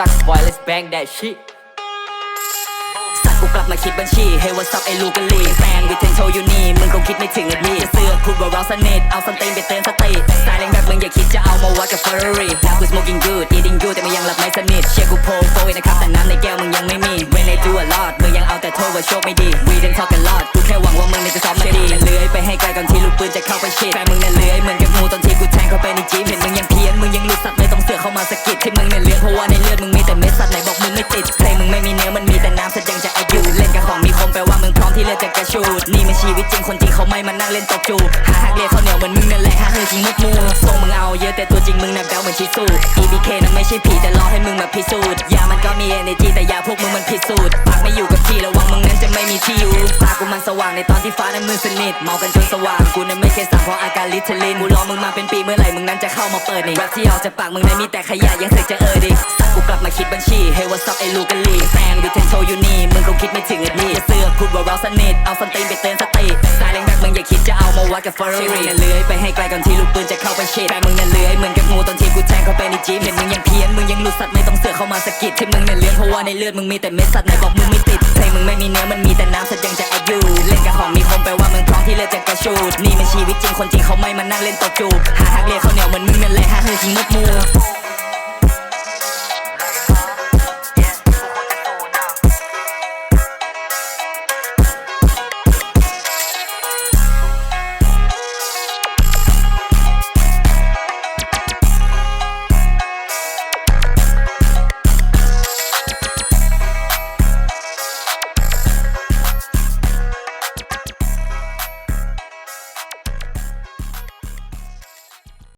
Hey suck boy let's bang that shit สัตว์กูกลับมาคิดบัญชีเฮ้ยว่าซับไอ้ลูกกะลีแฟนวิเทนโชยูนี่มึงคงคิดไม่ถึงไอ้นี่เสื้อพูดว่าเราสนิทเอาสเตนไปเตือนสติสายแรงแบบมึงอย่าคิดจะเอามาวัดกับ Ferrari now กู smoking good eating good แต่มึงยังหลับไม่สนิทเชียร์กูโพลโฟยนะครับแต่น้ำในแก้วมึงยังไม่มี when I do a lot มึงยังเอาแต่โทษว่าโชคไม่ดี we didn't talk a lot กูแค่หวังว่ามึงเนี่ยจะซ้อมมาดีเลื้อยไปให้ไกลก่อนที่ลูกปืนจะเข้าไปชิดแฟนมึงเนี่ยเลื้อยเหมือนกับงูตอนที่กูแทงเข้าไปในจีบเห็นมึงยังเพี้ยนมึงยังหลุดสัตว์ไม่ต้องเสือกเข้ามาสะกิดที่มึงเนี่ยเลื้อนเพราะว่าใน ติดเพลงมึงไม่มีเนื้อมันมีแต่น้ำแสดงจะอายุเล่นกับของมีคมแปลว่ามึงพร้อมที่เลือดจะกระชูดนี่มันชีวิตจริงคนจริงเขาไม่มานั่งเล่นตกจูหาหักเลียเขาเหนียวเหมือนมึงนั่นแหละหาเฮือจริงมุกมูทรงมึงเอาเยอะแต่ตัวจริงมึงน่ะแบ๊วเหมือนชิสู EBK นั้นไม่ใช่ผีแต่รอให้มึงมาพิสูจน์ยามันก็มี energy แต่ยาพวกมึงมันผิดสูตรปากไม่อยู่กับที่ระวังมึงนั้นจะไม่มีที่อยู่ตา กูมันสว่างในตอนที่ฟ้านั้นมืดสนิทเมากันจนสว่างกูนั้นไม่เคยสั่งเพราะอาการลิทเทลินกูรอมึงมาเป็นปีเมื่อไหร่มึงนั้นจะเข้ามาเปิดนี่แรปที่ออกจากปากมึงนั้นมีแต่ขยะยังเสกจะเอ่ยดิสัตว์กูกลับมาคิดบัญชีเฮ้ว่าซับไอ้ลูกกะลีแฟนวิเทนโชยูนี่มึงคงคิดไม่ถึงไอ้นี่เสื้อพูดว่าเราสนิทเอาสเตนไปเตือนสติสายแรงแบบมึงอย่าคิดจะเอามาวัดกับ Ferrari เนี่ยเลื้อยไปให้ไกลก่อนที่ลูกปืนจะเข้าไปชิดแฟนมึงเนี่ยเลื้อยเหมือนกับงูตอนที่กูแทงเข้าไปในจีบเห็นมึงยังเพี้ยนมึงยังหลุดสัตว์ไม่ต้องเสือกเข้ามาสะกิดที่มึงเนี่ยเลื้อนเพราะว่าในเลือดมึงมีแต่เม็ดสัตว์ไหนบอกมึงไม่ติดเพลงมึงไม่มีเนื้อมันมีแต่น้ำ จูดนี่มันชีวิตจริงคนจริงเขาไม่มานั่งเล่นตบจูบหาหักเลียเขาวเหนียวเหมือนมึงนั่นแหละหาเฮือจริงมุกมู